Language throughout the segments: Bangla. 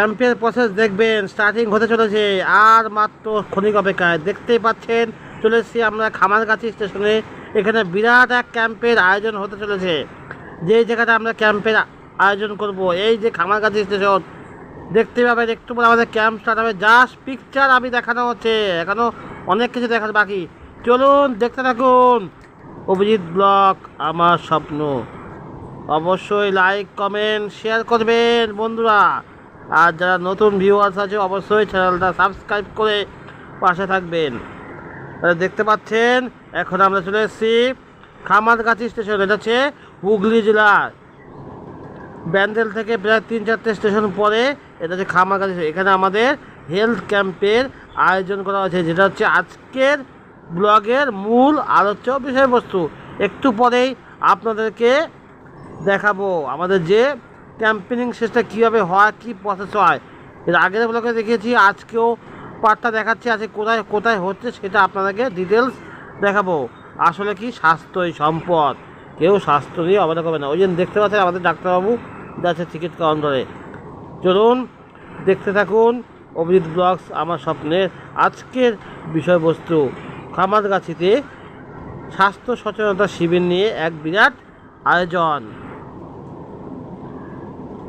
ক্যাম্পের প্রসেস দেখবেন স্টার্টিং হতে চলেছে। আর মাত্র ক্ষণিক অপেক্ষায়। দেখতেই পাচ্ছেন, চলে এসেছি আমরা খামারগাছি স্টেশনে। এখানে বিরাট এক ক্যাম্পের আয়োজন হতে চলেছে। যেই জায়গাটা আমরা ক্যাম্পের আয়োজন করব, এই যে খামারগাছি স্টেশন দেখতে পাবেন, একটু পরে আমাদের ক্যাম্প স্টার্ট হবে। জাস্ট পিকচার আমি দেখানো হচ্ছে। এখনও অনেক কিছু দেখার বাকি। চলুন, দেখতে থাকুন। অভিজিৎ ব্লক আমার স্বপ্ন। অবশ্যই লাইক কমেন্ট শেয়ার করবেন, বন্ধুরা। আর যারা নতুন ভিউয়ার্স আছে, অবশ্যই চ্যানেলটা সাবস্ক্রাইব করে পাশে থাকবেন। দেখতে পাচ্ছেন, এখন আমরা চলে এসেছি খামারগাছি স্টেশন এটা হচ্ছে হুগলি জেলার। ব্যান্ডেল থেকে প্রায় তিন চারটে স্টেশন পরে এটা হচ্ছে খামারগাছি। এখানে আমাদের হেলথ ক্যাম্পের আয়োজন করা হয়েছে, যেটা হচ্ছে আজকের ব্লগের মূল আলোচ্য বিষয়বস্তু একটু পরেই আপনাদেরকে দেখাবো। আমাদের যে ক্যাম্পেনিং শেষটা কীভাবে হয়, কী প্রসেস হয়? এর আগের ব্লগে দেখিয়েছি, আজকেও পার্টটা দেখাচ্ছি, আজকে কোথায় কোথায় হচ্ছে সেটা আপনাদেরকে ডিটেলস দেখাবো। আসলে কি? স্বাস্থ্যই সম্পদ। কেউ স্বাস্থ্য নিয়ে অবহেলা করবে না। ওই জন্য দেখতে পাচ্ছেন আমাদের ডাক্তারবাবু যাচ্ছে টিকিট কাউন্টারে চলুন, দেখতে থাকুন অভিজিৎ ব্লগস আমার স্বপ্নের আজকের বিষয়বস্তু। খামারগাছিতে স্বাস্থ্য সচেতনতা শিবির নিয়ে এক বিরাট আয়োজন।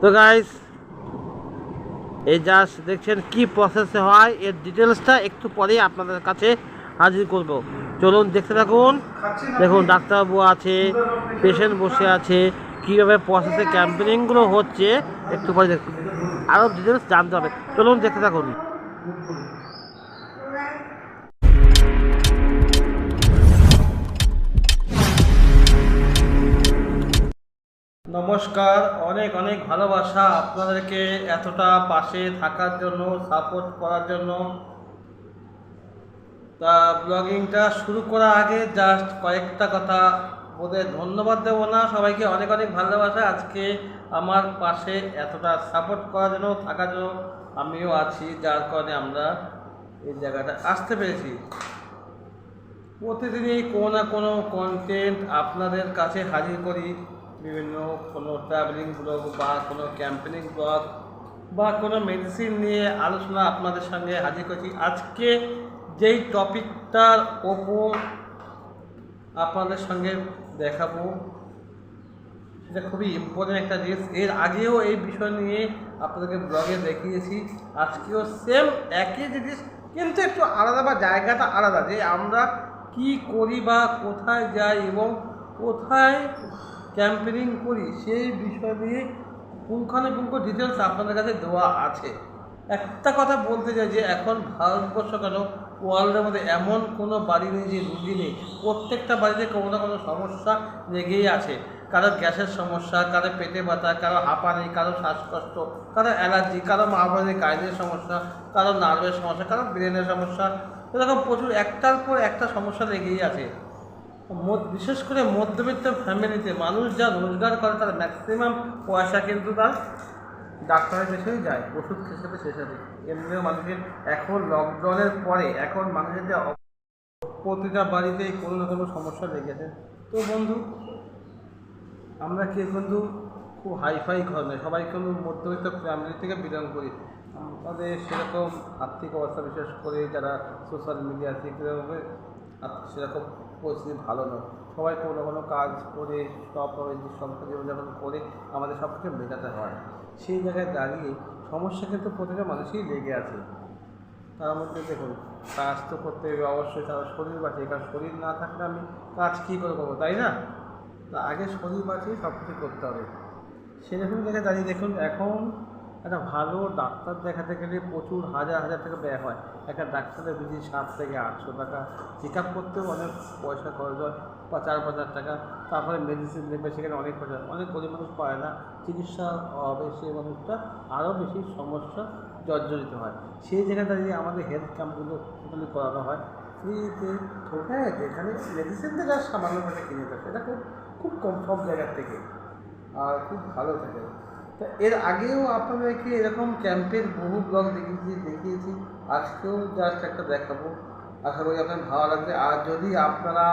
তো গাইস এই জাস্ট দেখছেন কি প্রসেসে হয়, এর ডিটেলসটা একটু পরেই আপনাদের কাছে হাজির করব। চলুন দেখতে থাকুন। দেখুন, ডাক্তারবাবু আছে পেশেন্ট বসে আছে, কীভাবে প্রসেসে ক্যাম্পেনিংগুলো হচ্ছে, একটু পরে দেখুন। আরও ডিটেলস জানতে হবে। চলুন দেখতে থাকুন। নমস্কার, অনেক অনেক ভালোবাসা আপনাদেরকে এতটা পাশে থাকার জন্য সাপোর্ট করার জন্য। তা ব্লগিংটা শুরু করার আগে জাস্ট কয়েকটা কথা ওদের ধন্যবাদ দেবো না। সবাইকে অনেক অনেক ভালোবাসা। আজকে আমার পাশে এতটা সাপোর্ট করার জন্য, থাকার জন্য আমিও আছি, যার কারণে আমরা এই জায়গাটা আসতে পেরেছি। প্রতিদিনই কোনো না কোনো কন্টেন্ট আপনাদের কাছে হাজির করি। বিভিন্ন কোনো ট্রাভেলিং ব্লগ বা কোনো ক্যাম্পেনিং ব্লগ বা কোনো মেডিসিন নিয়ে আলোচনা আপনাদের সঙ্গে হাজির করছি। আজকে যেই টপিকটার ওপর আপনাদের সঙ্গে দেখাবো সেটা খুবই ইম্পর্টেন্ট একটা জিনিস। এর আগেও এই বিষয় নিয়ে আপনাদেরকে ব্লগে দেখিয়েছি। আজকেও সেম একই জিনিস, কিন্তু একটু আলাদা বা জায়গাটা আলাদা যে আমরা কি করি বা কোথায় যাই এবং কোথায় ক্যাম্পেনিং করি, সেই বিষয় নিয়ে পুঙ্খানুপুঙ্খ ডিটেলস আপনাদের কাছে দেওয়া আছে। একটা কথা বলতে চাই যে এখন ভারতবর্ষ কেন ওয়ার্ল্ডের মধ্যে এমন কোনো বাড়ি নেই যে রুগী নেই? প্রত্যেকটা বাড়িতে কোনো না কোনো সমস্যা লেগেই আছে। কারও গ্যাসের সমস্যা, কারও পেটে ব্যথা, কারও হাঁপানি কারও শ্বাসকষ্ট, কারও অ্যালার্জি, কারও মাহবানি গাইনের সমস্যা, কারও নার্ভের সমস্যা, কারও ব্রেনের সমস্যা, এরকম প্রচুর, একটার পর একটা সমস্যা লেগেই আছে। বিশেষ করে মধ্যবিত্ত ফ্যামিলিতে মানুষ যা রোজগার করে তার ম্যাক্সিমাম পয়সা কিন্তু তার ডাক্তারের পেছনেই যায়, ওষুধ খেতে শেষ হবে এমনিও মানুষের এখন লকডাউনের পরে এখন মানুষের যে প্রতিটা বাড়িতেই কোনো না কোনো সমস্যা লেগেছে তো বন্ধু, আমরা কে বন্ধু খুব হাইফাই ঘর নয়, সবাই কিন্তু মধ্যবিত্ত ফ্যামিলি থেকে বিলং করি। আমাদের সেরকম আর্থিক অবস্থা বিশেষ করে যারা সোশ্যাল মিডিয়া থেকে সেরকম পরিস্থিতি ভালো নয়। সবাই কোনো কোনো কাজ করে সব সংসার জীবনযাপন করে আমাদের সব কিছু মেটাতে হয়। সেই জায়গায় দাঁড়িয়ে সমস্যা কিন্তু প্রতিটা মানুষই লেগে আছে। তার মধ্যে দেখুন, কাজ তো করতে হবে অবশ্যই, তার শরীর বাঁচিয়ে, কারণ শরীর না থাকলে আমি কাজ কী করে করব, তাই না? আগে শরীর বাঁচিয়ে সব কিছু করতে হবে। সেরকম জায়গায় দাঁড়িয়ে দেখুন, এখন একটা ভালো ডাক্তার দেখাতে গেলে প্রচুর হাজার হাজার টাকা ব্যয় হয়। একটা ডাক্তারের বিধি সাত থেকে আটশো টাকা। চেক আপ করতেও অনেক পয়সা খরচ হয়, বা চার পাঁচ হাজার টাকা। তারপরে মেডিসিন নেবে, সেখানে অনেক পয়সা অনেক গরিব মানুষ পায় না। চিকিৎসার অভাবে সেই মানুষটা আরও বেশি সমস্যা জর্জরিত হয়। সেই জায়গায় দাঁড়িয়ে আমাদের হেলথ ক্যাম্পগুলো টোটালি করানো হয়। ফ্রিতে হ্যাঁ যেখানে মেডিসিন থেকে আর সামান্য কিনে দেয়। এটা খুব খুব কম সব জায়গার থেকে। আর খুব ভালো থাকে। তো এর আগেও আপনাদেরকে এরকম ক্যাম্পের বহু ব্লগ দেখিয়েছি দেখিয়েছি। আজকেও জাস্ট একটা দেখাবো। আশা করি আপনার ভালো লাগবে। আর যদি আপনারা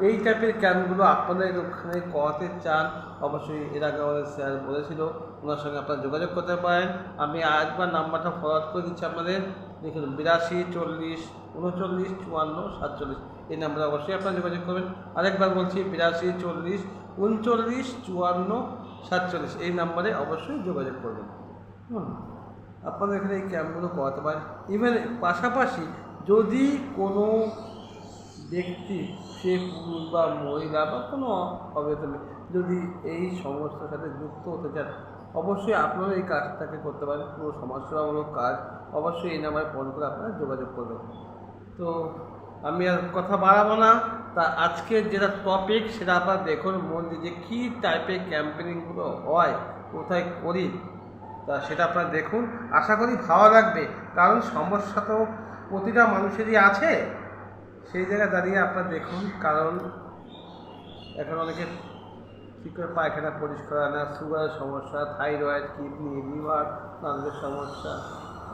এই টাইপের ক্যাম্পগুলো আপনাদের ওখানে করাতে চান, অবশ্যই এর আগে আমাদের স্যার বলেছিল, ওনার সঙ্গে আপনারা যোগাযোগ করতে পারেন। আমি আরেকবার নাম্বারটা ফরওয়ার্ড করে দিচ্ছি আপনাদের। দেখুন, বিরাশি, চল্লিশ, উনচল্লিশ, চুয়ান্ন, সাতচল্লিশ। এই নাম্বারে অবশ্যই আপনারা যোগাযোগ করবেন। আরেকবার বলছি, বিরাশি, চল্লিশ, উনচল্লিশ, চুয়ান্ন সাতচল্লিশ। এই নাম্বারে অবশ্যই যোগাযোগ করবেন। আপনাদের এখানে এই ক্যাম্পগুলো করাতে পারেন। ইভেন পাশাপাশি যদি কোনো ব্যক্তি, সে পুরুষ বা মহিলা বা কোনো অবেতন যদি এই সমস্যার সাথে যুক্ত হতে চান, অবশ্যই আপনারা এই কাজটাকে করতে পারেন। পুরো সমাজসেবামূলক কাজ। অবশ্যই এই নাম্বারে ফোন করে আপনারা যোগাযোগ করবেন। তো আমি আর কথা বাড়াবো না। তা আজকের যেটা টপিক সেটা আপনারা দেখুন, মন দিয়ে যে কী টাইপের ক্যাম্পেনিংগুলো হয়, কোথায় করি, তা সেটা আপনারা দেখুন। আশা করি ভালো লাগবে, কারণ সমস্যা তো প্রতিটা মানুষেরই আছে। সেই জায়গায় দাঁড়িয়ে আপনারা দেখুন, কারণ এখন অনেকে ঠিক করে পায়খানা পরিষ্কার হয় না সুগারের সমস্যা থাইরয়েড কিডনি লিভার নানাদের সমস্যা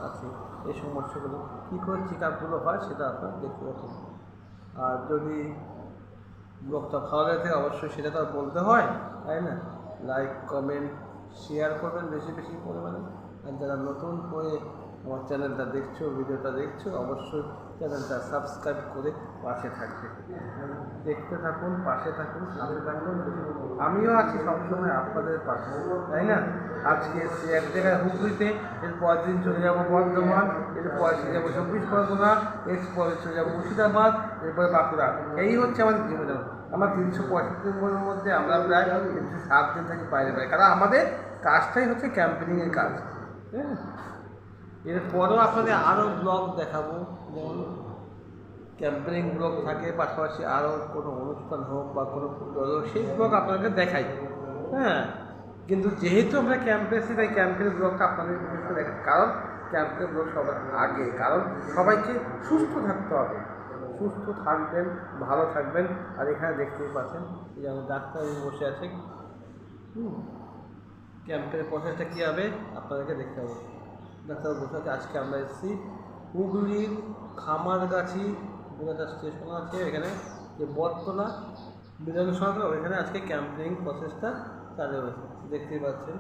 আছে। এই সমস্যাগুলো কী করে চেক আপগুলো হয়, সেটা আপনারা দেখতে পাচ্ছেন আর যদি বক্তা ভালো লাগে থাকে, অবশ্যই সেটা তো আর বলতে হয়, তাই না? লাইক কমেন্ট শেয়ার করবেন বেশি বেশি পরিমাণে। আর যারা নতুন করে আমার চ্যানেলটা দেখছ, ভিডিওটা দেখছ, অবশ্যই চ্যানেলটা সাবস্ক্রাইব করে পাশে থাকবে। দেখতে থাকুন, পাশে থাকুন, সাথে থাকুন। আমিও আছি সবসময় আপনাদের পাশে, তাই না? আজকে এসছি এক জায়গায় হুগলিতে এরপর দিন চলে যাব বর্ধমান এরপর চলে যাব চব্বিশ পরগনা, এরপরে চলে যাব মুর্শিদাবাদ, এরপরে বাঁকুড়া। এই হচ্ছে আমাদের জীবন আমার তিনশো পঁয়ষট্টি দিনের মধ্যে আমরা প্রায় তিনশো সাত দিন থাকি বাইরে পাই কারণ আমাদের কাজটাই হচ্ছে ক্যাম্পেনিংয়ের কাজ। হ্যাঁ? এরপরেও আপনাদের আরও ব্লগ দেখাবো। যেমন ক্যাম্পেনিং ব্লগ থাকে, পাশাপাশি আরও কোনো অনুষ্ঠান হোক বা কোনো সেই ব্লগ আপনাদেরকে দেখাই। হ্যাঁ কিন্তু যেহেতু আমরা ক্যাম্পে এসেছি তাই ক্যাম্পের ব্লগটা আপনাদের দেখাই কারণ ক্যাম্পের ব্লগ সবার আগে, কারণ সবাইকে সুস্থ থাকতে হবে। সুস্থ থাকবেন, ভালো থাকবেন। আর এখানে দেখতেই পাচ্ছেন, এই যেমন ডাক্তার বসে আছে। হুম ক্যাম্পের প্রসেসটা কী হবে, আপনাদেরকে দেখতে হবে। ডাক্তার বসে আছে। আজকে আমরা এসেছি হুগলির খামারগাছি একটা স্টেশন আছে এখানে, যে বটতলা মিলন সরকার ওইখানে আজকে ক্যাম্পেইন প্রসেসটা চালু হয়েছে। দেখতেই পাচ্ছেন।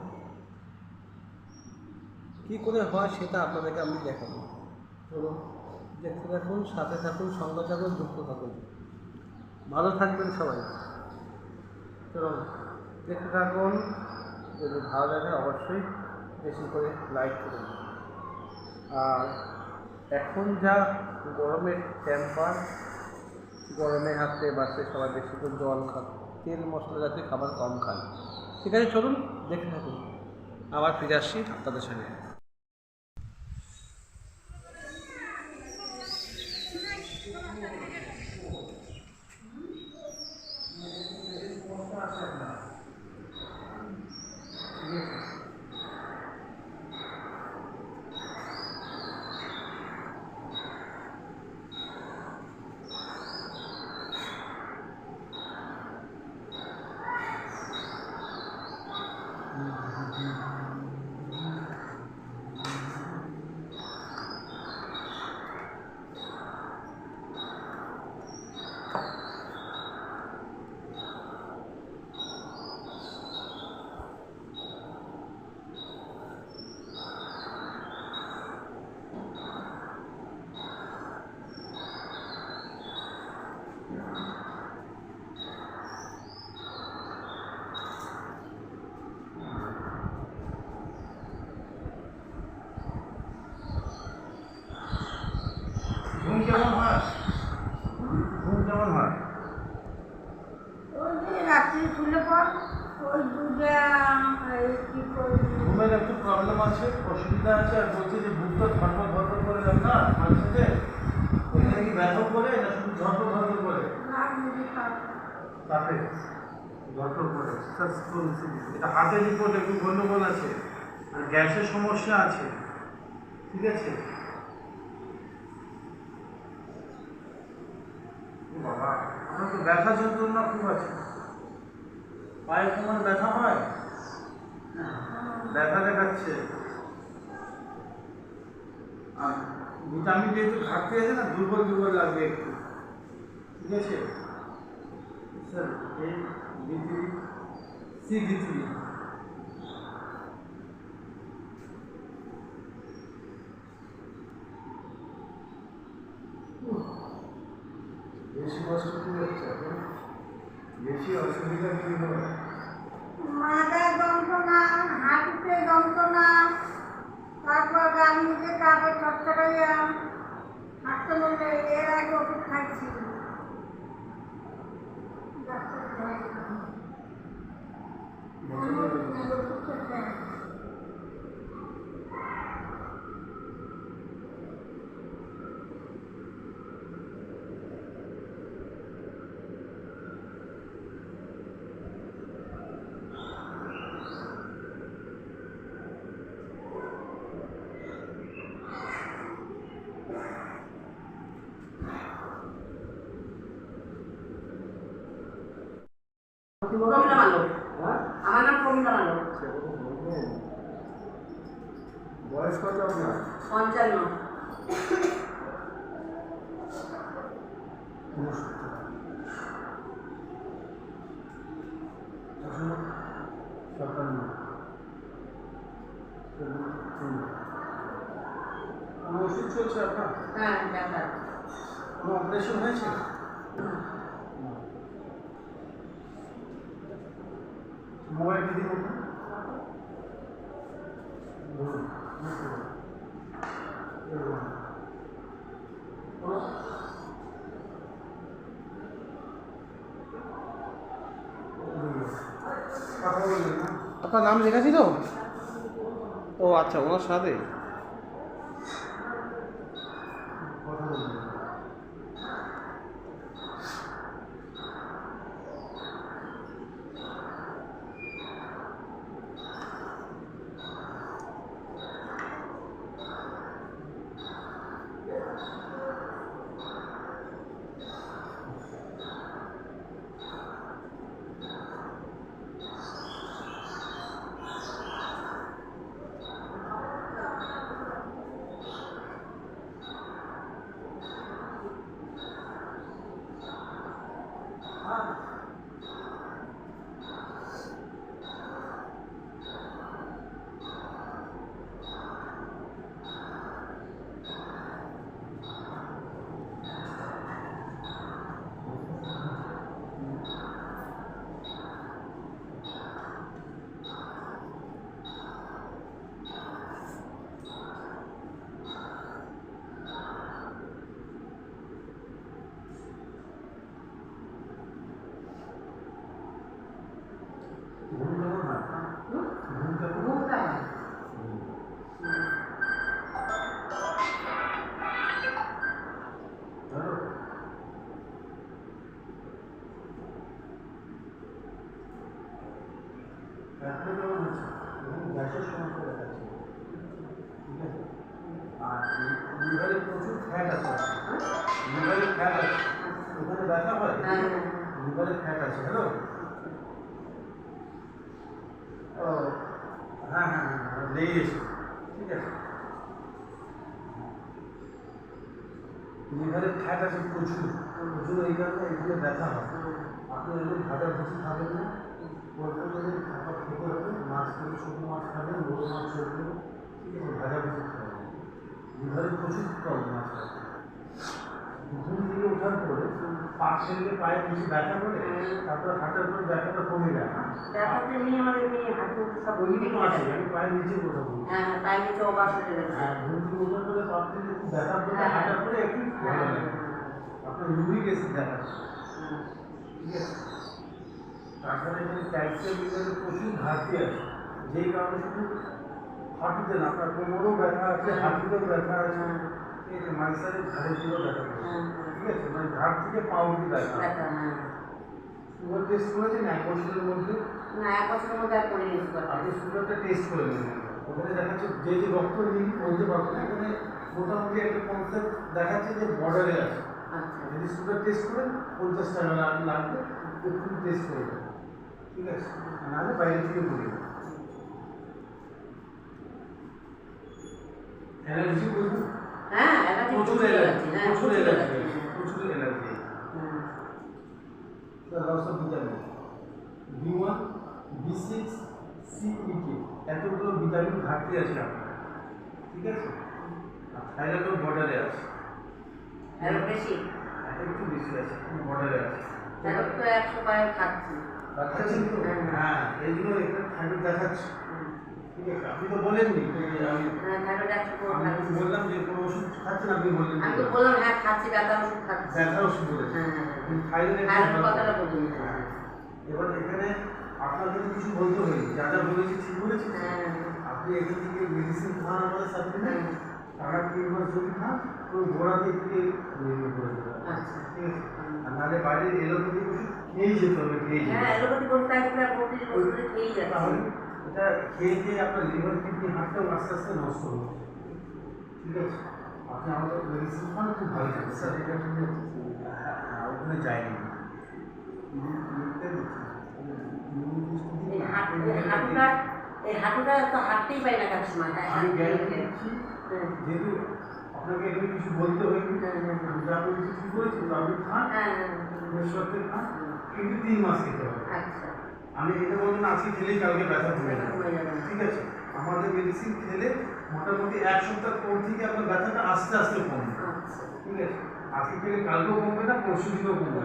কী করে হয় সেটা আপনাদেরকে আমি দেখাবো। চলুন, দেখতে থাকুন, সাথে থাকুন, সঙ্গে থাকুন, যুক্ত থাকুন। ভালো থাকবেন সবাই। চলুন, দেখতে থাকুন। যদি ভালো লাগে অবশ্যই বেশি করে লাইক করুন। আর এখন যা গরমের টেম্পার গরমে হাতে বাসে সবাই বেশি করে জল খান তেল মশলা জাতীয় খাবার কম খান ঠিক আছে, চলুন, দেখে থাকুন। আবার ফিরে আসছি আপনাদের সঙ্গে ঘুম কেমন হয় ঘুম কেমন হয় ওই যে রাত্রি শুলে পর ওই দুধে এই কি করি ঘুমের একটু প্রবলেম আছে অসুবিধা আছে আর বলছে যে বুকটা ধরপর ধরপর করে যান না মাঝে সাথে ওইখানে কি ব্যথা করে না শুধু ধরপর ধরপর করে রাত মুখে খাওয়া তাতে ধরপর করে এটা হার্টের রিপোর্ট একটু গন্ডগোল আছে, আর গ্যাসের সমস্যা আছে, ঠিক আছে? বাবা আমার তো ব্যথা যন্ত্রণা খুব আছে। পায়ে তোমার ব্যথা হয়? ব্যথা দেখাচ্ছে। আ- ভিটামিন যেহেতু ঘাটতি আছে না, দুর্বল দুর্বল লাগবে একটু, ঠিক আছে? স্যার, এই D three C D three বেশি কষ্ট কি হচ্ছে এখন? বেশি অসুবিধা কি হয় মাথায় যন্ত্রণা হাঁটুতে যন্ত্রণা তারপর গান নিজে কাপে চটচটাইয়া হাঁটতে বললে এর আগে ওষুধ খাইছি। ডাক্তার দেখাইছিলাম। কোনো ওষুধ খেতে হয় না। প্রমিলা মান্ডল আমার নাম প্রমিলা মান্ডল বয়স কত আপনার? পঞ্চান্ন। সাতান্ন ওষুধ চলছে আপনার? হ্যাঁ ডাক্তার কোনো অপারেশন হয়েছে? আপনার নাম লেখা ছিল? ও আচ্ছা ওনার সাথে? ফ্যাট প্রচুর। প্রচুর এই কারণে এগুলো ব্যথা হয়। আপনি একদম ভাজা ভুষি খাবেন না। ওরকম করে খাবার খেতে হবে। মাছ খেলে ছোটো মাছ খাবেন বড়ো মাছ চলবে ঠিক আছে ভাজা ভুষি খাবেন। লিভারে প্রচুর প্রবলেম আছে ঘুম থেকে ওঠার পরে পা ছেড়ে পায়ে বেশি ব্যথা করে তারপরে হাঁটার পরে ব্যথাটা কমে যায়। ব্যথাতে নিয়ে আমাদের মেয়ে হাঁটু সব ওইদিকে আছে আমি পায়ের নিচে কথা বলছি হ্যাঁ হ্যাঁ তাই নিচে অবাস হয়ে গেছে হ্যাঁ ঘুম থেকে ওঠার পরে পা থেকে একটু ব্যথা করে হ্যাঁ। হাঁটার পরে একটু ভালো লাগে। আপনার ইউরিক অ্যাসিড ঠিক আছে তাছাড়া এখানে ক্যালসিয়াম মিনারেল প্রচুর ঘাটতি আছে যেই কারণে শুধু হাঁটুতে না আপনার কোমরেও ব্যথা আছে হাঁটুতেও ব্যথা আছে এই যে মাইসারের ঘাড়ের দিকেও ব্যথা করে হ্যাঁ, ঠিক আছে মানে ঘাট থেকে পা অব্দি ব্যথা হ্যাঁ। সুগার টেস্ট করেছেন এক বছরের মধ্যে? না এক বছরের মধ্যে আর সুগার আপনি সুগারটা টেস্ট করে নেবেন। ওখানে দেখাচ্ছে যে যে রক্ত নিয়ে বলতে পারবেন এখানে মোটামুটি একটা কনসেপ্ট দেখাচ্ছে যে বর্ডারে আছে। যদি সুগার টেস্ট করেন পঞ্চাশ টাকা লাগ- লাগবে একটু টেস্ট করে দেবেন ঠিক আছে? নাহলে বাইরে থেকে বলি। অ্যালার্জি বলব হ্যাঁ প্রচুর অ্যালার্জি হ্যাঁ প্রচুর অ্যালার্জি প্রচুর অ্যালার্জি হ্যাঁ vitamin B one B six C K এতগুলো ভিটামিন ঘাটতি আছে আপনার। ঠিক আছে? আর থাইরয়েডও বর্ডারে আছে। আরও বেশি? একটু বেশি আছে বর্ডারে আছে। এখন তো একশো পায়ে খাচ্ছি। খাচ্ছেন তো? হ্যাঁ। এই জন্য এখানে থাইরয়েড দেখাচ্ছে। ঠিক আছে আপনি তো বলেননি আমি হ্যাঁ বললাম যে কোনো ওষুধ খাচ্ছেন আপনি বললেন আমি তো বললাম হ্যাঁ খাচ্ছি ব্যথা ওষুধ খাচ্ছি। ব্যথার ওষুধ বলেছেন। হ্যাঁ হ্যাঁ থাইরয়েড কথাটা বলিনি। এবার এখানে আপনার যদি কিছু বলতে হয় যা যা বলেছি ঠিক বলেছি আপনি এখান থেকে মেডিসিন খান আমাদের সাপ্লিমেন্ট হ্যাঁ টাকা তিন মাস যদি খান ওই গোড়াতে থেকে নির্মূল করে দেবেন আচ্ছা ঠিক আছে আর নাহলে বাইরে এলোপ্যাথিক ওষুধ খেয়েই যেতে হবে খেয়েই যেতে হ্যাঁ হবে। এলোপ্যাথি বলতে একবার প্রতিদিন ওষুধে খেয়েই যাচ্ছে তাহলে এটা খেয়ে খেয়ে আপনার লিভার কিডনি হার্টটাও আস্তে আস্তে নষ্ট হচ্ছে ঠিক আছে আপনি আমাদের মেডিসিন খান খুব ভালো থাকবে স্যার এটা ঠিক আছে হ্যাঁ, ওখানে যায়নি এই হাঁটু এই হাঁটুটা এই হাঁটুটা তো হাঁটতেই পাই না কার সময় হ্যাঁ আমি হ্যাঁ গ্যারান্টি হ্যাঁ দিচ্ছি হ্যাঁ যেহেতু আপনাকে এখানে কিছু বলতে হয়নি হ্যাঁ, হ্যাঁ। যা বলেছি ঠিক বলেছি তো আপনি খান? হ্যাঁ হ্যাঁ। খান? কিন্তু তিন মাস খেতে হবে। আচ্ছা। আমি এটা বলব না আজকে খেলেই কালকে ব্যথা যাবে। যাবে। ঠিক আছে? আমাদের মেডিসিন খেলে মোটামুটি এক সপ্তাহ পর থেকে আপনার ব্যথাটা আস্তে আস্তে কমবে। আচ্ছা। ঠিক আছে? আজকে খেলে কালকেও কমবে না পরশু দিনও কমবে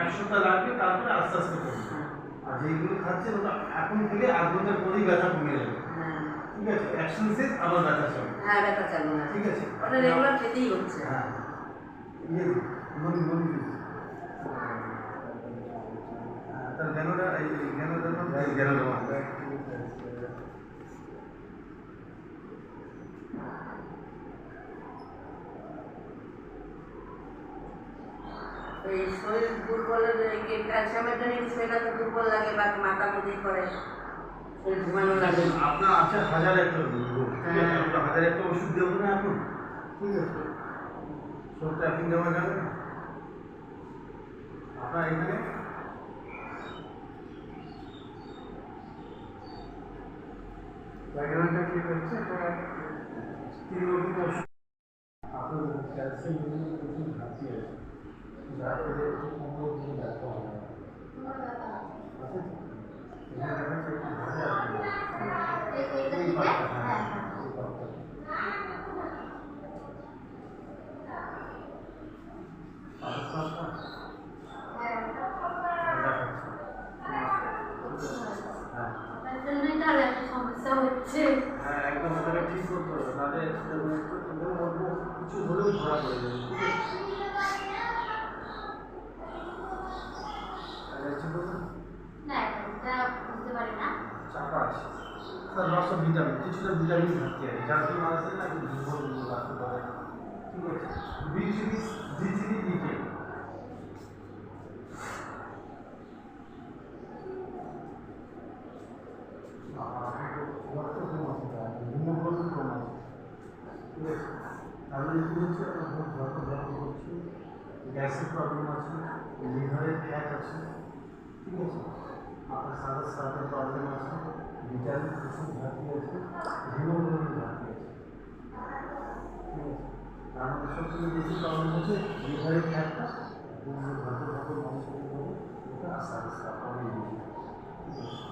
এক সপ্তাহ লাগবে তারপরে আস্তে আস্তে কমবে। হ্যাঁ আর যেইগুলো খাচ্ছেন ওটা এখন খেলে আধ ঘণ্টার পরেই ব্যথা কমে যাবে। হ্যাঁ। ঠিক আছে অ্যাকশন শেষ আবার ব্যথা চলে হ্যাঁ ব্যথা চালু না ঠিক আছে? ওটা রেগুলার খেতেই হচ্ছে। হ্যাঁ ইয়ে মন মন তার জ্ঞানটা এই জ্ঞানটা জ্ঞানটা এই শরীর দুর্বলের ক্যালসিয়ামের জন্য শরীরটা তো দুর্বল লাগে বা মাথা মধ্যেই করে? ঘুমানো লাগে আপনার আছে হাজার একটা রোগ ঠিক আছে আমরা হাজার একটা ওষুধ দেবো না এখন? ঠিক আছে। সবটা এখন দেওয়া যাবে না? আপনার এখানে? ব্যাকগ্রাউন্ডটা কি ওষুধ। আপনার ক্যালসিয়াম প্রচুর ঘাটতি আছে। যার ফলে কোমর দিয়ে ব্যথা হয় আছে তো? এখানে দেখা যাচ্ছে একটু ভালো আছে। এই পাশটা, হ্যাঁ, এই পাশটা। পাশের পাশটা? হ্যাঁ, দেখাচ্ছি। হ্যাঁ। তার জন্যই তো আর এত সমস্যা হচ্ছে হ্যাঁ একদম ওটাকে ঠিক করতে হবে নাহলে কোনো অল্প কিছু হলেও ধরা পড়ে যাবে ঠিক আছে অ্যালার্জি বলুন না এটা বুঝতে পারি না চাপা আছে স্যার লস অফ ভিটামিন কিছুটা ভিটামিন ঘাটতি আছে যার জন্য আছে না একটু দুর্বল দুর্বল লাগতে পারে ঠিক আছে B three D three E কে হিমোগ্লোবিন কম আছে ঠিক আছে মানে কি হচ্ছে আপনার যত যত করছে গ্যাসের প্রবলেম আছে লিভারের ফ্যাট আছে ঠিক আছে আপনার সাদা সাদা প্রবলেম আছে ভিটামিন প্রচুর ঘাটতি আছে হিমোগ্লোবিন ঘাটতি আছে ঠিক আছে তার মধ্যে সবথেকে বেশি প্রবলেম হচ্ছে লিভারের ফ্যাটটা ভালো ভালো মানুষের ওটা আস্তে আস্তে কমে ঠিক আছে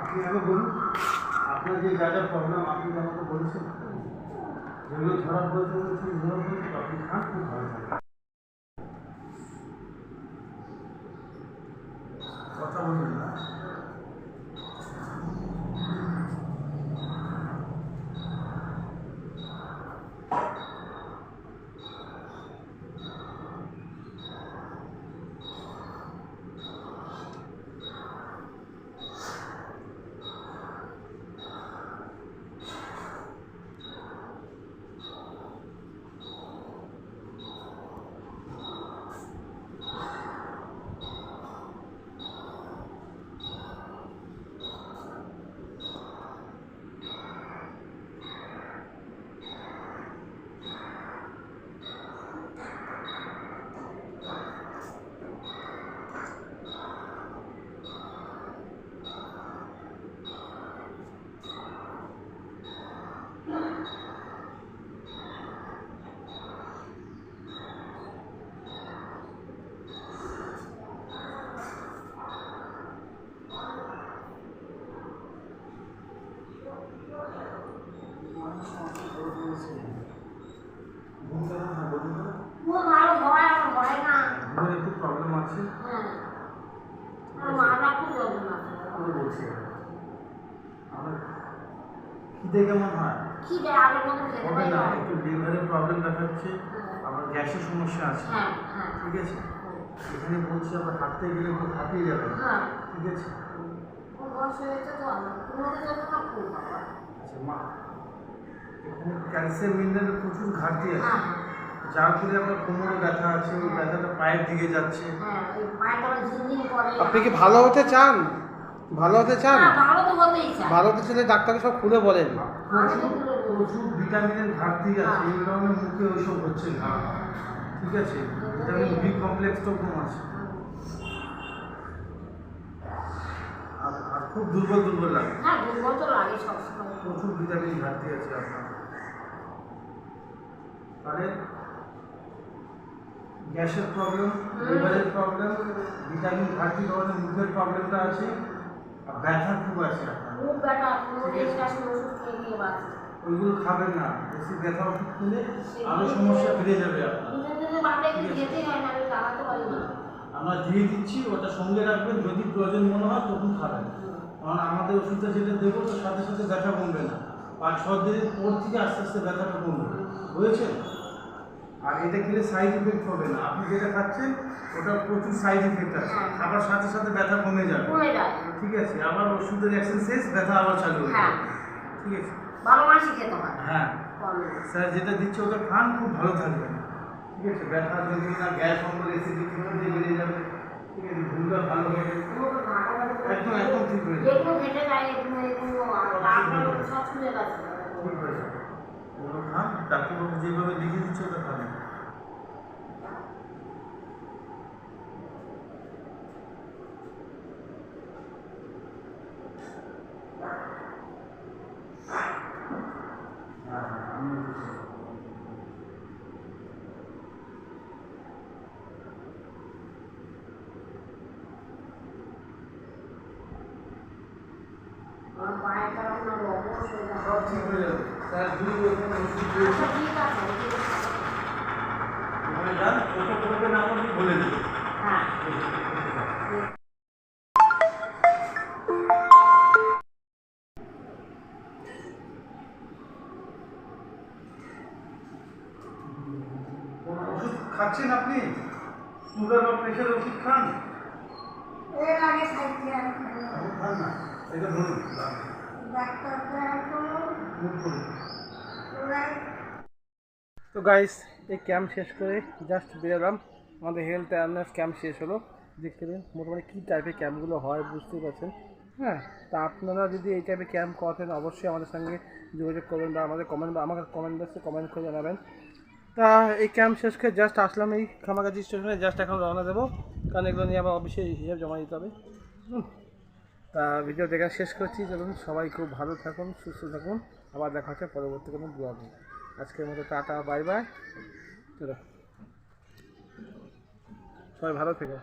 আপনি আগে বলুন, আপনার যে যা যা প্রবলেম আপনি আমাকে বলেছেন। যেগুলো ধরা পড়েছে বলছি ধরা পড়েছে আপনি খান, খুব ভালো থাকেন কথা বলুন না ঘুমটা না বলুন তো খুব ভালো হয় আমার হয় না ঘুমের একটু প্রবলেম আছে হ্যাঁ আমার মাথা খুব যন্ত্রণা করে। আমি বলছি আমার খিদে কেমন হয় খিদে আগের মতো খেতে হবে পারি না না একটু লিভারের প্রবলেম দেখাচ্ছে আমার গ্যাসের সমস্যা আছে। হ্যাঁ হ্যাঁ। ঠিক আছে? এখানে বলছি আবার হাঁটতে গেলে খুব হাঁপিয়ে যাবে। হ্যাঁ। ঠিক আছে? আচ্ছা মা এখানে ক্যালসিয়াম মিনারেলের প্রচুর ঘাটতি আছে। হ্যাঁ যার ফলে আমার কোমরে ব্যথা আছে ওই ব্যথাটা পায়ের দিকে যাচ্ছে। হ্যাঁ ওই পায়েটা আমার ঝিনঝিন করে। আপনি কি ভালো হতে চান? ভালো হতে চান? হ্যাঁ, ভালো তো হতেই চাই ভালো হতে চাইলে ডাক্তারকে সব খুলে বলেন। প্রচুর ভিটামিনের ঘাটতি আছে এই কারণে মুখে ওইসব হচ্ছে ঘা ঠিক আছে? ভিটামিন বি কমপ্লেক্সটাও কম আছে। আর আর খুব দুর্বল দুর্বল লাগে। হ্যাঁ দুর্বল তো লাগে সবসময়। প্রচুর ভিটামিন ঘাটতি আছে আপনার। তাহলে গ্যাসের প্রবলেম লিভারের প্রবলেম ভিটামিন ঘাটতি কারণে মুখের প্রবলেমটা আছে আর ব্যথা খুব আছে আপনার। খুব ব্যথা কোনো ওষুধ খেয়ে নিয়ে বাঁচি। ওইগুলো খাবেন না। বেশি ব্যথা ওষুধ খেলে আরও সমস্যা বেড়ে যাবে আমরা দিয়ে দিচ্ছি ওটা সঙ্গে রাখবেন যদি প্রয়োজন মনে হয় তখন খাবেন। কারণ আমাদের ওষুধটা যেটা দেবো তার সাথে সাথে ব্যথা কমবে না। পাঁচ ছ দিনের পর থেকে আস্তে আস্তে ব্যথাটা কমবে। বুঝেছেন আর এটা খেলে সাইড এফেক্ট হবে না। আপনি যেটা খাচ্ছেন ওটা প্রচুর সাইড এফেক্ট আছে। হ্যাঁ। খাবার সাথে সাথে ব্যথা কমে যাবে। ঠিক আছে আবার ওষুধের অ্যাকশন শেষ ব্যথা আবার চালু হয়ে হ্যাঁ। যাবে। ঠিক আছে। বারো মাসই খেতে হয়। হ্যাঁ স্যার যেটা দিচ্ছে ওটা খান খুব ভালো থাকবে। ঠিক আছে ব্যথা না গ্যাস অম্বল এসে দিচ্ছে বেরিয়ে যাবে। ঠিক আছে ঘুমটা ভালো হবে। একদম একদম ঠিক হয়ে যাবে একটু ঘেটে যায় একটু একটু সব ছুঁড়ে গেছে। হয়ে খান ডাক্তারবাবু যেভাবে লিখে দিচ্ছে ওটা খাবেন হ্যাঁ হ্যাঁ আমি বুঝেছি। আমার পায়েটা আপনার অবশ হয়ে যাবে সব ঠিক হয়ে যাবে স্যার দুই রকম ওষুধ দিয়েছে। যান কত না বলে দেবে গাইস এই ক্যাম্প শেষ করে জাস্ট বেরোলাম। আমাদের হেলথ অ্যাওয়ারনেস ক্যাম্প শেষ হলো। দেখতে পেন মোটামুটি কী টাইপের ক্যাম্পগুলো হয় বুঝতেই পারছেন। হ্যাঁ তা আপনারা যদি এই টাইপের ক্যাম্প করেন, অবশ্যই আমাদের সঙ্গে যোগাযোগ করবেন বা আমাদের কমেন্ট বা আমাকে কমেন্ট বক্সে কমেন্ট করে জানাবেন। তা এই ক্যাম্প শেষ করে জাস্ট আসলাম এই খামাগাছি স্টেশনে জাস্ট এখন রওনা দেবো। কারণ এগুলো নিয়ে আবার অফিসে হিসাব জমা দিতে হবে। তা ভিডিও দেখা শেষ করছি। চলুন, সবাই খুব ভালো থাকুন, সুস্থ থাকুন। আবার দেখা হচ্ছে পরবর্তী কোনো ব্লগে আজকের মতো টাটা বাই বাই। চলো। সবাই ভালো থেকো।